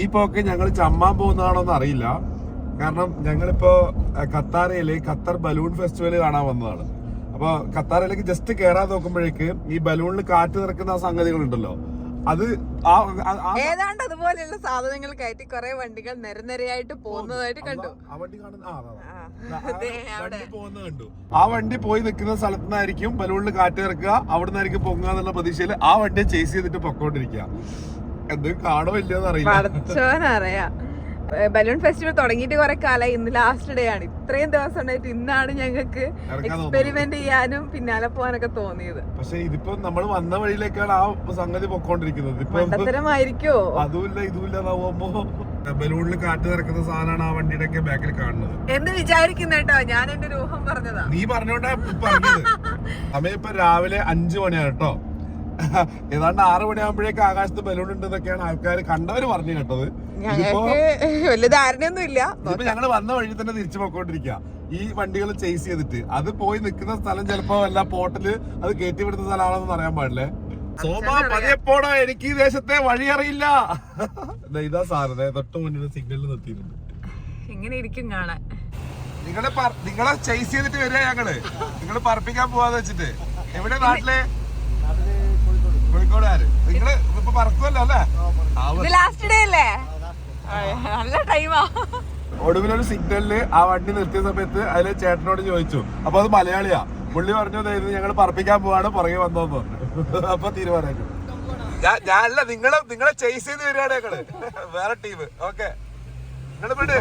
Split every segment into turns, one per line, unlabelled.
ഈ പോക്ക് ഞങ്ങൾ ചമ്മാൻ പോകുന്നതാണോന്ന് അറിയില്ല. കാരണം ഞങ്ങളിപ്പോ ഖത്താറയിൽ ഖത്തർ ബലൂൺ ഫെസ്റ്റിവൽ കാണാൻ വന്നതാണ്. അപ്പൊ ഖത്താറയിലേക്ക് ജസ്റ്റ് കയറാൻ നോക്കുമ്പോഴേക്ക് ഈ ബലൂണിൽ കാറ്റ് നിറക്കുന്ന ആ സംഗതികളുണ്ടല്ലോ. അത്
ഏതാണ്ട് അതുപോലെയുള്ള സാധനങ്ങൾ കയറ്റി കുറെ വണ്ടികൾ നിരനിരയായിട്ട് പോകുന്നതായിട്ട് കണ്ടു.
ആ വണ്ടി കാണുന്ന കണ്ടു. ആ വണ്ടി പോയി നിൽക്കുന്ന സ്ഥലത്തു നിന്നായിരിക്കും ബലൂണിൽ കാറ്റ് ഇറക്കുക അവിടെ നിന്നായിരിക്കും പൊങ്ങുക എന്നുള്ള പ്രതീക്ഷയിൽ ആ വണ്ടിയെ ചേസ് ചെയ്തിട്ട് പൊക്കോണ്ടിരിക്കുക. കാണോ അറിയില്ല.
ബലൂൺ ഫെസ്റ്റിവൽ തുടങ്ങിയിട്ട് കുറെ കാലമായി ഇന്ന് ലാസ്റ്റ് ഡേ ആണ്. ഇത്രയും ദിവസം ഉണ്ടായിട്ട് ഇന്നാണ് ഞങ്ങൾക്ക് എക്സ്പെരിമെന്റ് ചെയ്യാനും പിന്നാലെ പോകാനൊക്കെ തോന്നിയത്.
പക്ഷെ ഇതിപ്പോ നമ്മൾ വന്ന വഴിയിലേക്കാണ് ആ സംഗതി പൊക്കോണ്ടിരിക്കുന്നത്.
മണ്ടത്തരമായിരിക്കോ
അതുമില്ല ഇതുമില്ല ബലൂണിൽ കാറ്റ് നിറക്കുന്ന സാധനമാണ് ആ വണ്ടിയുടെ ഒക്കെ ബാക്കിൽ കാണുന്നത്.
എന്ന് വിചാരിക്കുന്ന കേട്ടോ ഞാൻ എന്റെ രൂപം പറഞ്ഞതാ.
നീ പറഞ്ഞോണ്ടാ പറഞ്ഞത്. സമയം ഇപ്പൊ രാവിലെ അഞ്ചു മണിയാണ് കേട്ടോ. ഏതാണ്ട് ആറ് മണിയാകുമ്പോഴേക്ക് ആകാശത്ത് ബലൂൺ ഉണ്ടെന്നൊക്കെയാണ് ആൾക്കാർ കണ്ടവര് പറഞ്ഞു കേട്ടത്.
വലിയ ധാരണയൊന്നും ഇല്ല.
ഞങ്ങൾ ഞങ്ങൾ വന്ന വഴി തന്നെ തിരിച്ചു പോയിക്കൊണ്ടിരിക്കുക ഈ വണ്ടികൾ ചേസ് ചെയ്തിട്ട്. അത് പോയി നിൽക്കുന്ന സ്ഥലം ചിലപ്പോ അല്ല പോട്ടിൽ അത് കയറ്റി വിടുന്ന സ്ഥലമാണെന്ന് പറയാൻ പാടില്ലേ? സോമ പതിയപ്പോടാ എനിക്ക് ഈ ദേശത്തെ വഴി അറിയില്ല. ഇതാ സാറേ തൊട്ട് മുന്നിൽ സിഗ്നലിൽ നിർത്തിയിട്ടുണ്ട്.
ഇങ്ങനെ ഇരിക്കും കാണാൻ.
നിങ്ങളെ നിങ്ങളെ ചേസ് ചെയ്തിട്ട് വരിക ഞങ്ങൾ. നിങ്ങൾ പറപ്പിക്കാൻ പോവാന്ന് വെച്ചിട്ട്. എവിടെ നാട്ടിൽ? കോഴിക്കോടുകാര് നിങ്ങൾ ഇപ്പൊ പറക്കുമല്ലോ അല്ലേ? ആ,
ഇത് ലാസ്റ്റ് ഡേ അല്ലേ? നല്ല ടൈമാ
ഒടുവിലൊരു സിഗ്നലിൽ ആ വണ്ടി നിർത്തിയ സമയത്ത് അതിൽ ചേട്ടനോട് ചോദിച്ചു അപ്പൊ അത് മലയാളിയാ? പുള്ളി പറഞ്ഞു "ദേ ഇത് ഞങ്ങൾ പറപ്പിക്കാൻ പോവാണ് പുറകെ വന്നോന്ന് അപ്പൊ തീരുമാനമായിട്ടു ഞാൻ ഞാനല്ല നിങ്ങളെ നിങ്ങളെ ചേസ് ചെയ്ത് വരികയാണ് ഞങ്ങൾ. വേറെ ടീം ഓക്കെ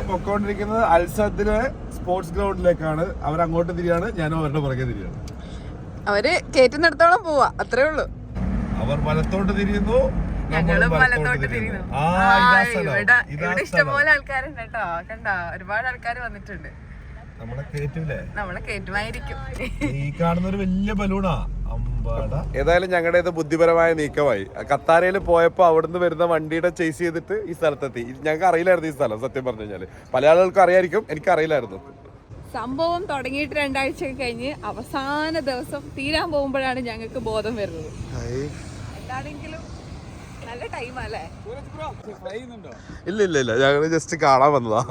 പൊക്കോണ്ടിരിക്കുന്നത് അൽസദിലെ സ്പോർട്സ് ഗ്രൗണ്ടിലേക്കാണ് അവർ അങ്ങോട്ട് തിരിയാണ് ഞാനും അവരുടെ പുറകെ തിരിയാണ്.
അവർ കേറ്റുന്നിടത്തോളം പോവാ അത്രേ ഉള്ളൂ.
അവർ വലത്തോട്ട് തിരിയുന്നു
ഞങ്ങളും
നമ്മൾ
വലത്തോട്ട് തിരിയുന്നു.
ആ
ആ,
ഇതാ സ്ഥലം.
ഇവിടെ
ഇതാ
ഇവിടെ ഇഷ്ടംപോലെ ആൾക്കാരുണ്ട് കേട്ടോ. കണ്ടോ? ഒരുപാട് ആൾക്കാർ വന്നിട്ടുണ്ട്.
നമ്മളെ കേറ്റൂലേ?
നമ്മളെ
ഈ കാണുന്ന ഒരു വലിയ ബലൂണാ ഏതായാലും ഞങ്ങളുടേത് ബുദ്ധിപരമായ നീക്കമായി. കത്താരയിൽ പോയപ്പോ അവിടുന്ന് വരുന്ന വണ്ടിയുടെ ചേസ് ചെയ്തിട്ട് ഈ സ്ഥലത്തെത്തി. ഇത് ഞങ്ങൾക്ക് അറിയില്ലായിരുന്നു ഈ സ്ഥലം സത്യം പറഞ്ഞു കഴിഞ്ഞാൽ. പല ആളുകൾക്കും അറിയായിരിക്കും എനിക്ക് അറിയില്ലായിരുന്നു.
സംഭവം തുടങ്ങിയിട്ട് രണ്ടാഴ്ച കഴിഞ്ഞ് അവസാന ദിവസം തീരാൻ പോകുമ്പോഴാണ് ഞങ്ങൾക്ക് ബോധം വരുന്നത്. എന്താണെങ്കിലും നല്ല ടൈമല്ലേ
ഇല്ല ഇല്ല ഇല്ല. ഞങ്ങൾ ജസ്റ്റ് കാണാൻ വന്നതാ.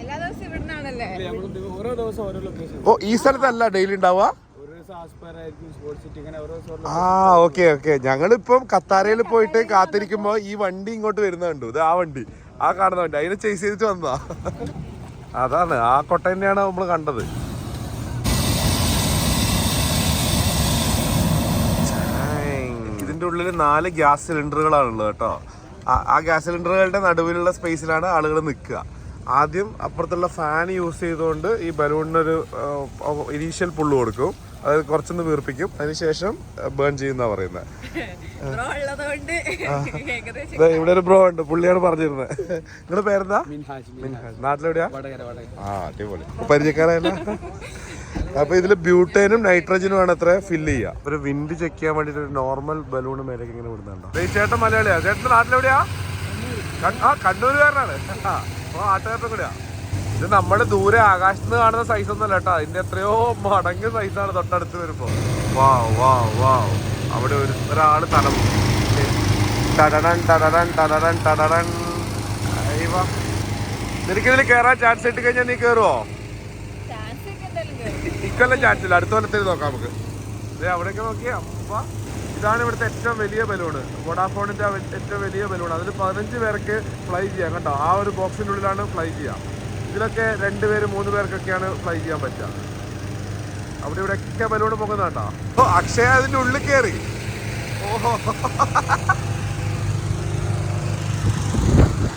എല്ലാ ദിവസവും ഇവിടുന്നാണല്ലേ?
ഓരോ ദിവസം ഓരോ ലൊക്കേഷൻ
ഓ ഈ സ്ഥലത്തല്ല ഡെയിലി ഉണ്ടാവുക? ആ ഓക്കെ ഓക്കെ ഞങ്ങളിപ്പം കത്താരയിൽ പോയിട്ട് കാത്തിരിക്കുമ്പോ ഈ വണ്ടി ഇങ്ങോട്ട് വരുന്ന കണ്ടു. ഇത് ആ വണ്ടി. ആ കാണുന്ന വണ്ടി. അതിനെ ചേസ് ചെയ്തിട്ട് വന്നതാ. അതാണ്. ആ കൊട്ട തന്നെയാണ് നമ്മൾ കണ്ടത്. ഇതിന്റെ ഉള്ളിൽ നാല് ഗ്യാസ് സിലിണ്ടറുകളാണുള്ളത് കേട്ടോ. ആ- ഗ്യാസ് സിലിണ്ടറുകളുടെ നടുവിലുള്ള സ്പേസിലാണ് ആളുകൾ നിൽക്കുക. ആദ്യം അപ്പുറത്തുള്ള ഫാൻ യൂസ് ചെയ്തുകൊണ്ട് ഈ ബലൂണിനൊരു ഇനീഷ്യൽ പുള്ള് കൊടുക്കും. അത് കുറച്ചൊന്ന് വീർപ്പിക്കും. അതിനുശേഷം ബേൺ ചെയ്യുന്ന പറയുന്നത് ഇവിടെ ഒരു ബ്രോ ഉണ്ട്. പുള്ളിയാണ് പറഞ്ഞിരുന്നത് നിങ്ങളുടെ പേരെന്താ?
മിൻഹാജ്
മിൻഹാജ്. നാട്ടിലെവിടെയാ? ആ അടിപൊളി. പരിചയക്കാരല്ല അപ്പൊ ഇതിൽ ബ്യൂട്ടേനും നൈട്രജനും ആണ് അത്ര ഫില്ല് ചെയ്യുക ഒരു വിൻഡ് ചെക്ക് ചെയ്യാൻ വേണ്ടിട്ട് ഒരു നോർമൽ ബലൂൺ മേലേക്ക് ഇങ്ങനെ വിടുന്നുണ്ടോ? ചേട്ടൻ മലയാളിയാ. ചേട്ടൻ നാട്ടിലെവിടെയാ ആ കണ്ണൂരുകാരനാണ്. അപ്പൊ നാട്ടുകാരുടെ കൂടെയാ. ഇത് നമ്മുടെ ദൂരെ ആകാശത്ത് നിന്ന് കാണുന്ന സൈസ് ഒന്നല്ല കേട്ടോ. അതിന്റെ എത്രയോ മടങ്ങ് സൈസാണ് തൊട്ടടുത്ത് വരുമ്പോ. വാ വാ വാ അവിടെ ഒരു ഒരാൾ തല ടടടൻ ടടടൻ ടടടൻ ടടടൻ. നിനക്കിതിൽ കേറാൻ ചാൻസ് ഇട്ട് കഴിഞ്ഞാൽ നീ കേറുവോ
ചാൻസ് ഒക്കെ എന്തായാലും കേറും.
ഇക്കൊല്ലം ചാൻസ് ഇല്ല അടുത്ത കൊല്ലത്തേക്ക് നോക്കാം നമുക്ക്. അതെ അവിടെയൊക്കെ നോക്കിയാ. അപ്പ ഇതാണ് ഇവിടുത്തെ ഏറ്റവും വലിയ ബലൂണ്. വോഡാഫോണിന്റെ ഏറ്റവും വലിയ ബലൂൺ അതിൽ പതിനഞ്ച് പേർക്ക് ഫ്ലൈ ചെയ്യാം കേട്ടോ. ആ ഒരു ബോക്സിന്റെ ഉള്ളിലാണ് ഫ്ലൈ ചെയ്യാം. ഇതിലൊക്കെ രണ്ട് പേര് മൂന്ന് പേർക്കൊക്കെയാണ് ഫ്ലൈ ചെയ്യാൻ പറ്റുക. അവിടെ ഇവിടെ ഒക്കെ ബലൂൺ കേട്ടോ. ഓ അക്ഷയ അതിന്റെ ഉള്ളിൽ കയറി ഓഹോ.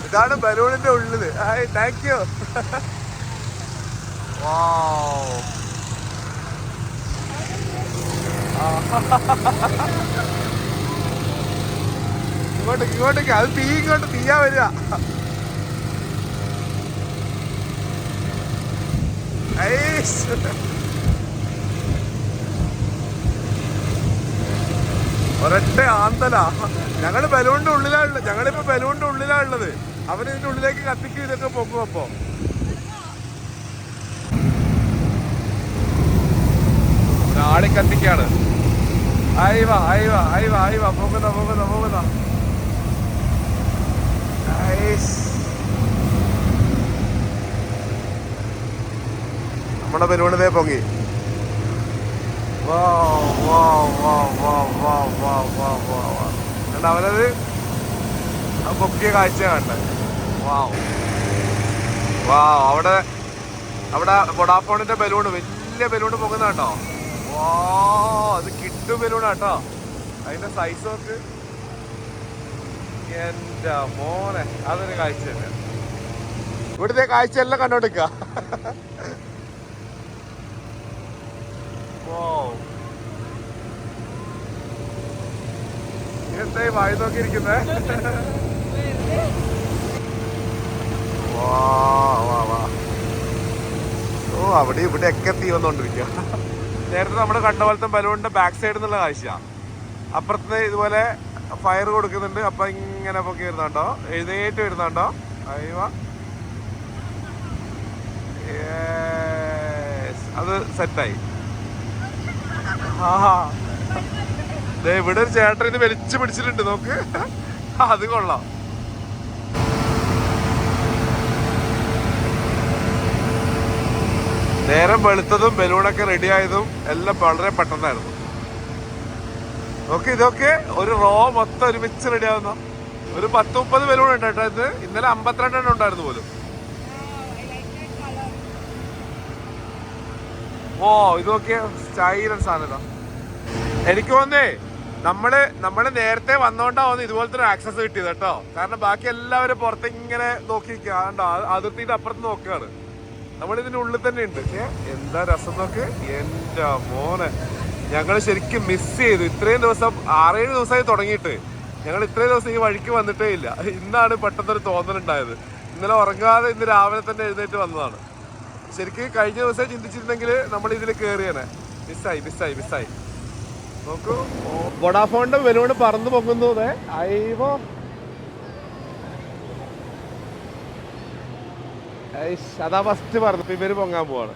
ഇതാണ് ബലൂണിന്റെ ഉള്ളിൽ. താങ്ക് യു വാവ് ഇങ്ങോട്ട് ഇങ്ങോട്ടേക്ക്. അത് തീ ഇങ്ങോട്ട് തീയാ വരിക. ഒരൊറ്റ ആന്തല. ഞങ്ങൾ ബലൂണിന്റെ ഉള്ളിലാണുള്ളത്. ഞങ്ങളിപ്പോ ബലൂണിന്റെ ഉള്ളിലാണുള്ളത്. അവന് ഇതിന്റെ ഉള്ളിലേക്ക് കത്തിക്കും ഇതൊക്കെ പൊക്കും അപ്പൊ. ആളി കത്തിക്കാണ്. അയവ അയവ അയവ അയവ പോകുന്ന പോകുന്ന പോകുന്ന. നമ്മുടെ ബലൂണിതേ പൊങ്ങി. അവനത്? പൊക്കിയ കാഴ്ച കണ്ടത് വാവ് വാവ് അവിടെ അവിടെ വൊഡാഫോണിന്റെ ബലൂൺ വലിയ ബലൂൺ പൊങ്ങുന്ന കേട്ടോ വാ അത് കിട്ടും ബലൂൺ കേട്ടോ അതിന്റെ സൈസ് നോക്ക്. എന്റെ മോനെ അതൊരു കാഴ്ച തന്നെ. ഇവിടുത്തെ കാഴ്ച എല്ലാം കണ്ടോണ്ടിക്ക വായി നോക്കിയിരിക്കുന്നേ? ഓ അവിടെ ഇവിടെ ഒക്കെ തീ വന്നോണ്ടിരിക്കുക നേരത്തെ നമ്മുടെ കണ്ട പോലത്തെ ബലൂണിന്റെ ബാക്ക് സൈഡ് എന്നുള്ള കാഴ്ച അപ്പുറത്ത് ഇതുപോലെ ഫയർ കൊടുക്കുന്നുണ്ട്. അപ്പൊ ഇങ്ങനെ പൊക്കി വരുന്നുണ്ടോ എഴുന്നേറ്റ് വരുന്നുണ്ടോ? അയ്യോ. അത് സെറ്റായി ഇവിടെ ഒരു ചേട്ടൻ ഇത് വലിച്ചു പിടിച്ചിട്ടുണ്ട് നോക്ക്. അത് കൊള്ളാം. നേരം വെളുത്തതും ബലൂണൊക്കെ റെഡി ആയതും എല്ലാം വളരെ പെട്ടെന്നായിരുന്നു. ഓക്കെ ഇതൊക്കെ ഒരു റോ മൊത്തം ഒരുമിച്ച് റെഡി ആവുന്ന ഒരു പത്ത് മുപ്പത് ബലൂൺ ഉണ്ട് കേട്ടോ ഇത്. ഇന്നലെ അമ്പത്തിരണ്ടെണ്ണം ഉണ്ടായിരുന്നു പോലും. ഓ ഇത് നോക്കിയ സ്റ്റൈലൻ സാധനം എനിക്ക് തോന്നേ നമ്മൾ നമ്മൾ നേരത്തെ വന്നോണ്ടാവുന്നു ഇതുപോലത്തെ ഒരു ആക്സസ് കിട്ടിയത് കേട്ടോ. കാരണം ബാക്കി എല്ലാവരും പുറത്തിങ്ങനെ നോക്കി അതിർത്തിയുടെ അപ്പുറത്ത് നോക്കുകയാണ് നമ്മൾ ഇതിന്റെ ഉള്ളിൽ തന്നെ ഉണ്ട്. എന്താ രസം നോക്ക്? എന്റെ മോനെ. ഞങ്ങൾ ശരിക്കും മിസ് ചെയ്തു. ഇത്രയും ദിവസം ആറേഴ് ദിവസമായി തുടങ്ങിയിട്ട്. ഞങ്ങൾ ഇത്രയും ദിവസം ഈ വഴിക്ക് വന്നിട്ടേ ഇല്ല. ഇന്നാണ് പെട്ടെന്നൊരു തോന്നലുണ്ടായത്. ഇന്നലെ ഉറങ്ങാതെ ഇന്ന് രാവിലെ തന്നെ എഴുന്നേറ്റ് വന്നതാണ്. ശരിക്കും കഴിഞ്ഞ ദിവസം ചിന്തിച്ചിരുന്നെങ്കിൽ നമ്മൾ ഇതിൽ കയറിയാണ് മിസ്സായി മിസ്സായി മിസ്സായി നോക്കൂ. വൊഡാഫോണിന്റെ ബലൂണ് പറന്നു പൊങ്ങുന്നു. അതെ അയ്യോ. അതാ ഫസ്റ്റ് പറഞ്ഞു ഇവർ പൊങ്ങാൻ പോവാണ്.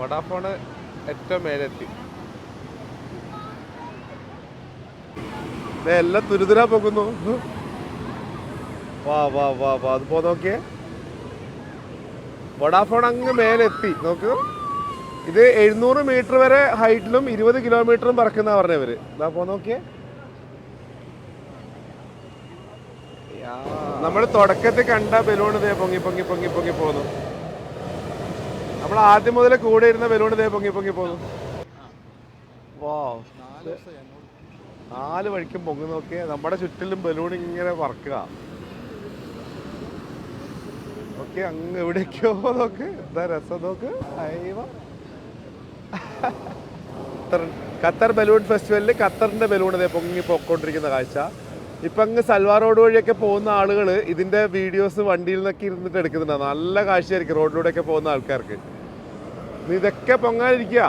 വടാഫോണ് ഏറ്റവും മേലെത്തി. എല്ലാം തുരുതുരാ പോകുന്നു വാ വാ വാ വാ. അത് പോ നോക്കിയേ. വടാഫോൺ അങ്ങ് മേലെത്തി. നോക്കൂ. ഇത് എഴുന്നൂറ് മീറ്റർ വരെ ഹൈറ്റിലും ഇരുപത് കിലോമീറ്ററും പറക്കുന്ന പറഞ്ഞവര് ഇതാ പോ നോക്കിയേ. നമ്മൾ തുടക്കത്തിൽ കണ്ട ബലൂൺ ഇതേ പൊങ്ങി പൊങ്ങി പൊങ്ങി പൊങ്ങി പോന്നു. നമ്മൾ ആദ്യം മുതൽ കൂടെ ഇരുന്ന ബലൂൺ ഇതേ പൊങ്ങി പൊങ്ങി പോന്നു. വാ നാല് വഴിക്കും പൊങ്ങി നോക്കിയേ. നമ്മുടെ ചുറ്റിലും ബലൂൺ ഇങ്ങനെ പറക്കുക. ഓക്കെ അങ്ങ് എവിടേക്കോ നോക്ക്. എന്താ രസം നോക്ക്. അയ്യോ ഖത്തർ ബലൂൺ ഫെസ്റ്റിവലിൽ ഖത്തറിന്റെ ബലൂൺ ഇതേ പൊങ്ങി പൊക്കോണ്ടിരിക്കുന്ന കാഴ്ച. ഇപ്പം അങ്ങ് സൽവാർ റോഡ് വഴിയൊക്കെ പോകുന്ന ആളുകൾ ഇതിന്റെ വീഡിയോസ് വണ്ടിയിൽ നിന്നൊക്കെ ഇരുന്നിട്ട് എടുക്കുന്നുണ്ട്. നല്ല കാഴ്ചയായിരിക്കും റോഡിലൂടെയൊക്കെ പോകുന്ന ആൾക്കാർക്ക്. ഇതൊക്കെ പൊങ്ങാനിരിക്കുക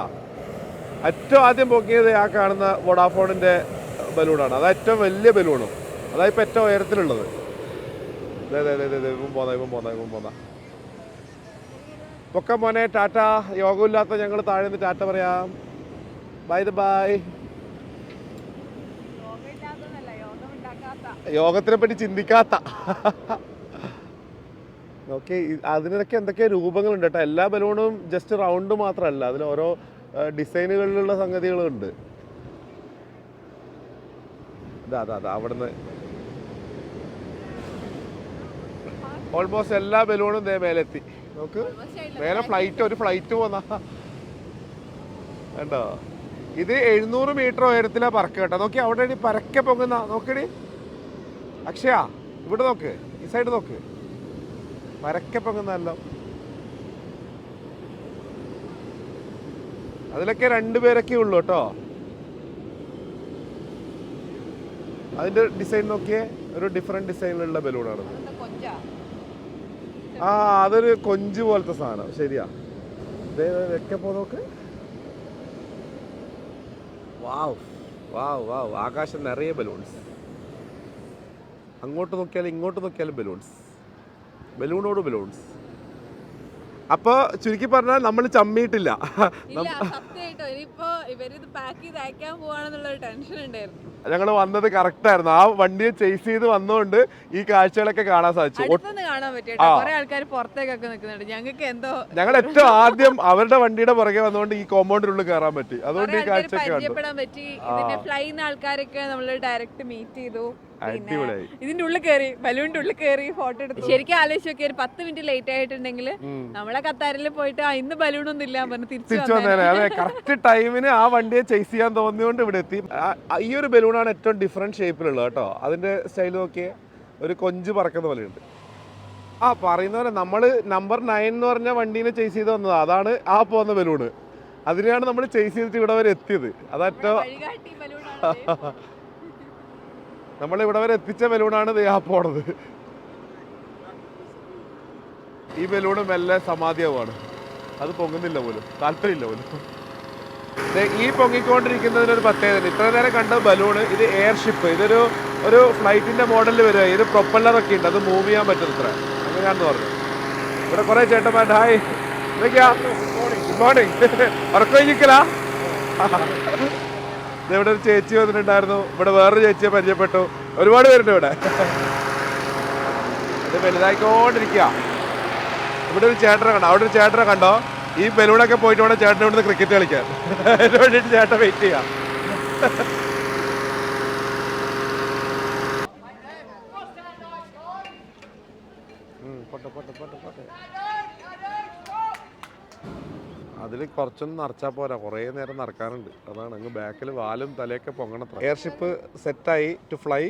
ഏറ്റവും ആദ്യം പൊങ്ങിയത് ആ കാണുന്ന വൊഡാഫോണിന്റെ ബലൂണാണ്. അത് ഏറ്റവും വലിയ ബലൂണും. അതായത് ഇപ്പൊ ഏറ്റവും ഉയരത്തിലുള്ളത്. ദേ, ദേ, ദേ, ദേ, ഇപ്പം പോന്നാ പോന്ന പോന്നാ പോന്നാ പോന്ന. പൊക്ക മോനെ ടാറ്റ. യോഗമില്ലാത്ത ഞങ്ങൾ താഴെ നിന്ന് ടാറ്റ പറയാം. ബൈ ദ ബൈ യോഗത്തിനെ പറ്റി ചിന്തിക്കാത്ത. ഓക്കെ അതിനൊക്കെ എന്തൊക്കെ രൂപങ്ങളുണ്ട് കേട്ടോ. എല്ലാ ബലൂണും ജസ്റ്റ് റൗണ്ട് മാത്രമല്ല അതിൽ ഓരോ ഡിസൈനുകളിലുള്ള സംഗതികളുണ്ട്. ഉണ്ട് അതാ അതാ അവിടുന്ന്. ഓൾമോസ്റ്റ് എല്ലാ ബലൂണും ദേ മേലെത്തി. നോക്ക്. വേറെ ഫ്ലൈറ്റ് ഒരു ഫ്ലൈറ്റ് പോന്ന. കണ്ടോ? ഇത് എഴുന്നൂറ് മീറ്റർ ഉയരത്തിലാ പറക്ക കേട്ടോ. നോക്കി അവിടെ പരക്കെ പൊങ്ങുന്ന നോക്കടി. അക്ഷയ ഇവിടെ നോക്ക് ഈ സൈഡ് നോക്ക്. പരക്കെ പൊങ്ങുന്നല്ലോ അതിലൊക്കെ രണ്ടുപേരൊക്കെ ഉള്ളു കേട്ടോ. അതിന്റെ ഡിസൈൻ നോക്കിയേ ഒരു ഡിഫറെന്റ് ഡിസൈനിലുള്ള ബലൂണാണ് ആ അതൊരു കൊഞ്ച് പോലത്തെ സാധനം. ശരിയാ. ഇതൊക്കെ പോ നോക്ക്. വാവ്. വാവ് വാവ്. ആകാശം നിറയെ ബലൂൺസ്. അങ്ങോട്ട് നോക്കിയാലും ഇങ്ങോട്ട് നോക്കിയാലും ബലൂൺസ്. ബലൂണോട് ബലൂൺസ്. അപ്പോൾ ചുരുക്കി പറഞ്ഞാൽ നമ്മൾ ചമ്മിയിട്ടില്ല.
ഇവരിത് പാക്ക് ചെയ്ത് അയക്കാൻ പോവാണെന്നുള്ള ടെൻഷൻ ഉണ്ടായിരുന്നു.
ഞങ്ങൾ വന്നത് കറക്റ്റ് ആയിരുന്നു. ആ വണ്ടിയെ ചേസ് ചെയ്ത് വന്നുകൊണ്ട് ഈ കാഴ്ചകളൊക്കെ കാണാൻ സാധിച്ചു. ഒ-
കാണാൻ പറ്റിട്ടോ കുറെ ആൾക്കാർ പുറത്തേക്കൊക്കെ നിൽക്കുന്നുണ്ട് ഞങ്ങൾക്ക് എന്തോ
ഞങ്ങൾ ഏറ്റവും ആദ്യം അവരുടെ വണ്ടിയുടെ പുറകെ വന്നുകൊണ്ട് ഈ കോമ്പൗണ്ടിനുള്ളിൽ കയറാൻ പറ്റി. അതുകൊണ്ട് ഈ
കാഴ്ച
കാഴ്ചയൊക്കെ
ഇതിന്റെ ഉള്ളിൽ കയറി ബലൂണിന്റെ ഉള്ളിൽ കയറി ഫോട്ടോ എടുത്തു. ശരിക്കും ആലോചിച്ച് നോക്കി ഒരു പത്ത് മിനിറ്റ് ലേറ്റ് ആയിട്ടുണ്ടെങ്കിൽ നമ്മളെ കത്താരിൽ പോയിട്ട് ഇന്ന് ബലൂൺ ഒന്നും ഇല്ല പറഞ്ഞു തിരിച്ചു
വന്നേനെ. അതെ കറക്റ്റ് ടൈമിന് ആ വണ്ടിയെ ചേസ് ചെയ്യാൻ തോന്നിയോണ്ട് ഇവിടെ എത്തി. ഈ ഒരു ബലൂണാണ് ഏറ്റവും ഡിഫറെന്റ് ഷേപ്പിലുള്ളത് കേട്ടോ. അതിന്റെ സ്റ്റൈൽ നോക്കിയേ ഒരു കൊഞ്ച് പറക്കുന്ന പോലെയുണ്ട്. ആ പറയുന്ന പോലെ നമ്മൾ നമ്പർ നയൻ എന്ന് പറഞ്ഞ വണ്ടീനെ ചേസ് ചെയ്ത് വന്നത്. അതാണ് ആ പോകുന്ന ബലൂണ് അതിനെയാണ് നമ്മൾ ചേസ് ചെയ്തിട്ട് ഇവിടെ വരെ എത്തിയത്.
വഴികാട്ടി
നമ്മൾ ഇവിടെ വരെ എത്തിച്ച ബലൂണാണ് ആ പോണത്. ഈ ബലൂണ് മെല്ലെ സമാധിയാവാണ് അത് പൊങ്ങുന്നില്ല പോലും. താല്പര്യമില്ല പോലും. ദേ പൊങ്ങിക്കൊണ്ടിരിക്കുന്നതിന് ഒരു പ്രത്യേകത ഇത്ര നേരം കണ്ട ബലൂണ് ഇത് എയർഷിപ്പ് ഇതൊരു ഒരു ഫ്ലൈറ്റിന്റെ മോഡലിൽ വരിക. ഇത് പ്രൊപ്പല്ലർ ഒക്കെ ഉണ്ട്. അത് മൂവ് ചെയ്യാൻ പറ്റും ഇത്ര അങ്ങനെയാണെന്ന് പറഞ്ഞു. ഇവിടെ കുറെ ചേട്ടന്മാരുടെ ഹായ്. ഗുഡ് മോർണിംഗ് ഉറക്കൊഴിക്കലാ ദേ ഇവിടെ ഒരു ചേച്ചി വന്നിട്ടുണ്ടായിരുന്നു. ഇവിടെ വേറൊരു ചേച്ചിയെ പരിചയപ്പെട്ടു. ഒരുപാട് പേരുണ്ട് ഇവിടെ. ഇത് വലുതായിക്കൊണ്ടിരിക്കുക ഇവിടെ ഒരു ചേട്ടനെ കണ്ടോ? അവിടെ ഒരു ചേട്ടനെ കണ്ടോ? ഈ ബലൂണൊക്കെ പോയിട്ട് വേണം ചേട്ടൻ ഇവിടുന്ന് ക്രിക്കറ്റ് കളിക്കാൻ. അതിന് വേണ്ടിയിട്ട് ചേട്ടൻ വെയിറ്റ് ചെയ്യാം. അതിൽ കുറച്ചൊന്നും നിറച്ചാൽ പോരാ. കുറേ നേരം നടക്കാനുണ്ട്. അതാണ് അങ്ങ് ബാക്കിൽ വാലും തലയൊക്കെ പൊങ്ങണത്ര. എയർഷിപ്പ് സെറ്റായി ടു ഫ്ലൈ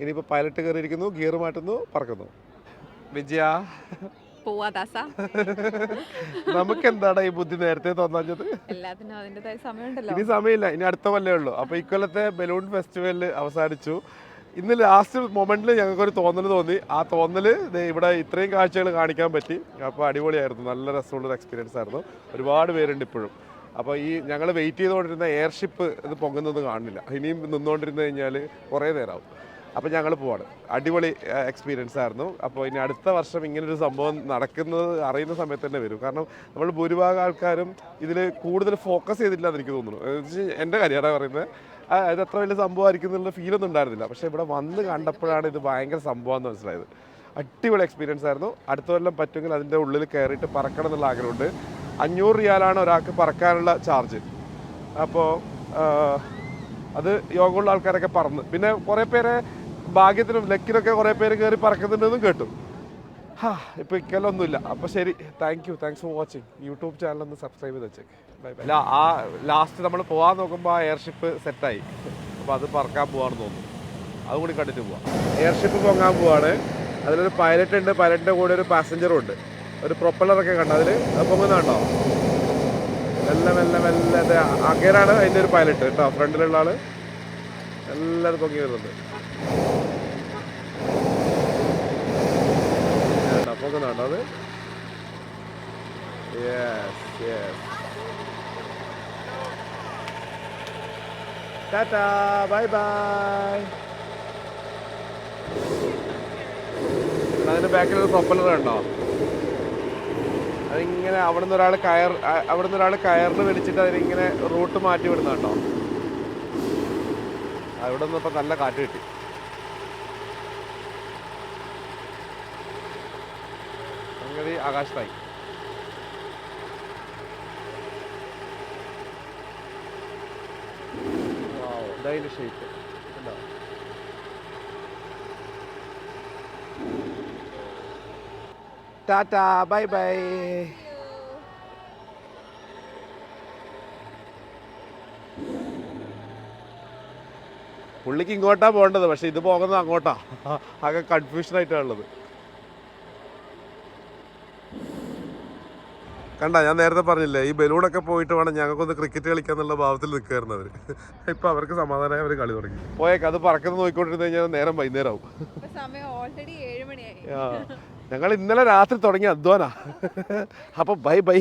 ഇനിയിപ്പോൾ പൈലറ്റ് കയറിയിരിക്കുന്നു ഗിയർ മാറ്റുന്നു പറക്കുന്നു. വിജയ
പോവാ ദാസ
നമുക്ക് എന്താണ് ഈ ബുദ്ധി നേരത്തെ തോന്നാഞ്ഞത്?
എല്ലാത്തിനും അതിന്റെതായ സമയമുണ്ടല്ലോ.
ഇനി സമയമില്ല ഇനി അടുത്ത കൊല്ലേ ഉള്ളൂ. അപ്പൊ ഇക്കൊല്ലത്തെ ബലൂൺ ഫെസ്റ്റിവൽ അവസാനിച്ചു. ഇന്ന് ലാസ്റ്റ് മൊമെന്റിൽ ഞങ്ങൾക്കൊരു തോന്നൽ തോന്നി. ആ തോന്നൽ ഇവിടെ ഇത്രയും കാഴ്ചകൾ കാണിക്കാൻ പറ്റി. അപ്പോൾ അടിപൊളിയായിരുന്നു. നല്ല രസമുള്ളൊരു എക്സ്പീരിയൻസ് ആയിരുന്നു. ഒരുപാട് പേരുണ്ട് ഇപ്പോഴും. അപ്പോൾ ഈ ഞങ്ങൾ വെയിറ്റ് ചെയ്തുകൊണ്ടിരുന്ന എയർഷിപ്പ് ഇത് പൊങ്ങുന്നത് കാണുന്നില്ല ഇനിയും നിന്നുകൊണ്ടിരുന്ന് കഴിഞ്ഞാൽ കുറേ നേരമാവും അപ്പോൾ ഞങ്ങൾ പോവാണ്. അടിപൊളി എക്സ്പീരിയൻസ് ആയിരുന്നു. അപ്പോൾ ഇനി അടുത്ത വർഷം ഇങ്ങനൊരു സംഭവം നടക്കുന്നത് അറിയുന്ന സമയത്ത് തന്നെ വരും. കാരണം നമ്മൾ ഭൂരിഭാഗം ആൾക്കാരും ഇതിൽ കൂടുതൽ ഫോക്കസ് ചെയ്തില്ല എന്ന് എനിക്ക് തോന്നുന്നു. എന്റെ കാര്യമാണ് പറയുന്നത് അത് അത്ര വലിയ സംഭവമായിരിക്കും എന്നുള്ള ഫീൽ ഒന്നും ഉണ്ടായിരുന്നില്ല. പക്ഷേ ഇവിടെ വന്ന് കണ്ടപ്പോഴാണ് ഇത് ഭയങ്കര സംഭവം എന്ന് മനസ്സിലായത്. അടിപൊളി എക്സ്പീരിയൻസ് ആയിരുന്നു. അടുത്ത കൊല്ലം പറ്റുമെങ്കിൽ അതിന്റെ ഉള്ളിൽ കയറിയിട്ട് പറക്കണം എന്നുള്ള ആഗ്രഹമുണ്ട്. അഞ്ഞൂറ് റിയാലാണ് ഒരാൾക്ക് പറക്കാനുള്ള ചാർജ് അപ്പോൾ അത് യോഗമുള്ള ആൾക്കാരൊക്കെ പറന്ന്. പിന്നെ കുറേ പേരെ ഭാഗ്യത്തിനും ലക്കിനൊക്കെ കുറേ പേര് കയറി പറക്കുന്നുണ്ടെന്നും കേട്ടു. ഹാ ഇപ്പോൾ ഇക്കലൊന്നുമില്ല. അപ്പോൾ ശരി thank you thanks for watching YouTube channel ഒന്ന് സബ്സ്ക്രൈബ് ചെയ്ത് വെച്ചേക്ക്. ബൈ ബൈ ആ ലാസ്റ്റ് നമ്മൾ പോകാൻ നോക്കുമ്പോൾ ആ എയർഷിപ്പ് സെറ്റായി അപ്പോൾ അത് പറക്കാൻ പോവാണെന്ന് തോന്നുന്നു. അതും കൂടി കണ്ടിട്ട് പോവാം. എയർഷിപ്പ് പൊങ്ങാൻ പോവാണ്. അതിലൊരു പൈലറ്റ് ഉണ്ട്. പൈലറ്റിന്റെ കൂടെ ഒരു പാസഞ്ചറും ഉണ്ട്. ഒരു പ്രൊപ്പലറൊക്കെ കണ്ടു അതിൽ അത് പൊങ്ങുന്നുണ്ടോ മെല്ലെ മെല്ലെ മെല്ലെ അതെ അങ്ങേരാണ് അതിന്റെ ഒരു പൈലറ്റ് കേട്ടോ ഫ്രണ്ടിലുള്ള ആൾ. എല്ലാവരും പൊങ്ങി വരുന്നുണ്ട് കേട്ടോ പൊങ്ങുന്നുണ്ടോ അത് yes yes tata bye bye അതിന്റെ ബാക്കിൽ ഒരു പ്രൊപ്പലർ കണ്ടോ? അതിങ്ങനെ അവിടെ ഒരാൾ കയർ അവിടെ നിന്ന് ഒരാൾ കയറിന് വലിച്ചിട്ട് അതിനിങ്ങനെ റൂട്ട് മാറ്റി വിടുന്നുണ്ടോ അവിടെ നിന്ന് ഇപ്പം നല്ല കാറ്റ് കിട്ടി. അങ്ങനെ ആകാശത്തായി ഇതതിന്റെ ഷേപ്പ് കണ്ടോ? Tata bye bye. പുള്ളിക്ക് ഇങ്ങോട്ടാ പോകേണ്ടത് പക്ഷെ ഇത് പോകുന്നത് അങ്ങോട്ടാ. ആകെ കൺഫ്യൂഷൻ ആയിട്ടാണ് ഉള്ളത് കണ്ട ഞാൻ നേരത്തെ പറഞ്ഞില്ലേ ഈ ബലൂണൊക്കെ പോയിട്ട് വേണം ഞങ്ങൾക്കൊന്ന് ക്രിക്കറ്റ് കളിക്കാൻ എന്നുള്ള ഭാവത്തിൽ നിൽക്കുകയായിരുന്നു അവർ ഇപ്പൊ അവർക്ക് സമാധാനമായി അവർ കളി തുടങ്ങി. പോയേക്ക് അത് പറക്കുന്നത് നോക്കിക്കൊണ്ടിരുന്ന് കഴിഞ്ഞാൽ നേരം വൈകുന്നേരം ആവും ഞങ്ങൾ ഇന്നലെ രാത്രി തുടങ്ങിയ അധ്വാന. അപ്പൊ ബൈ ബൈ.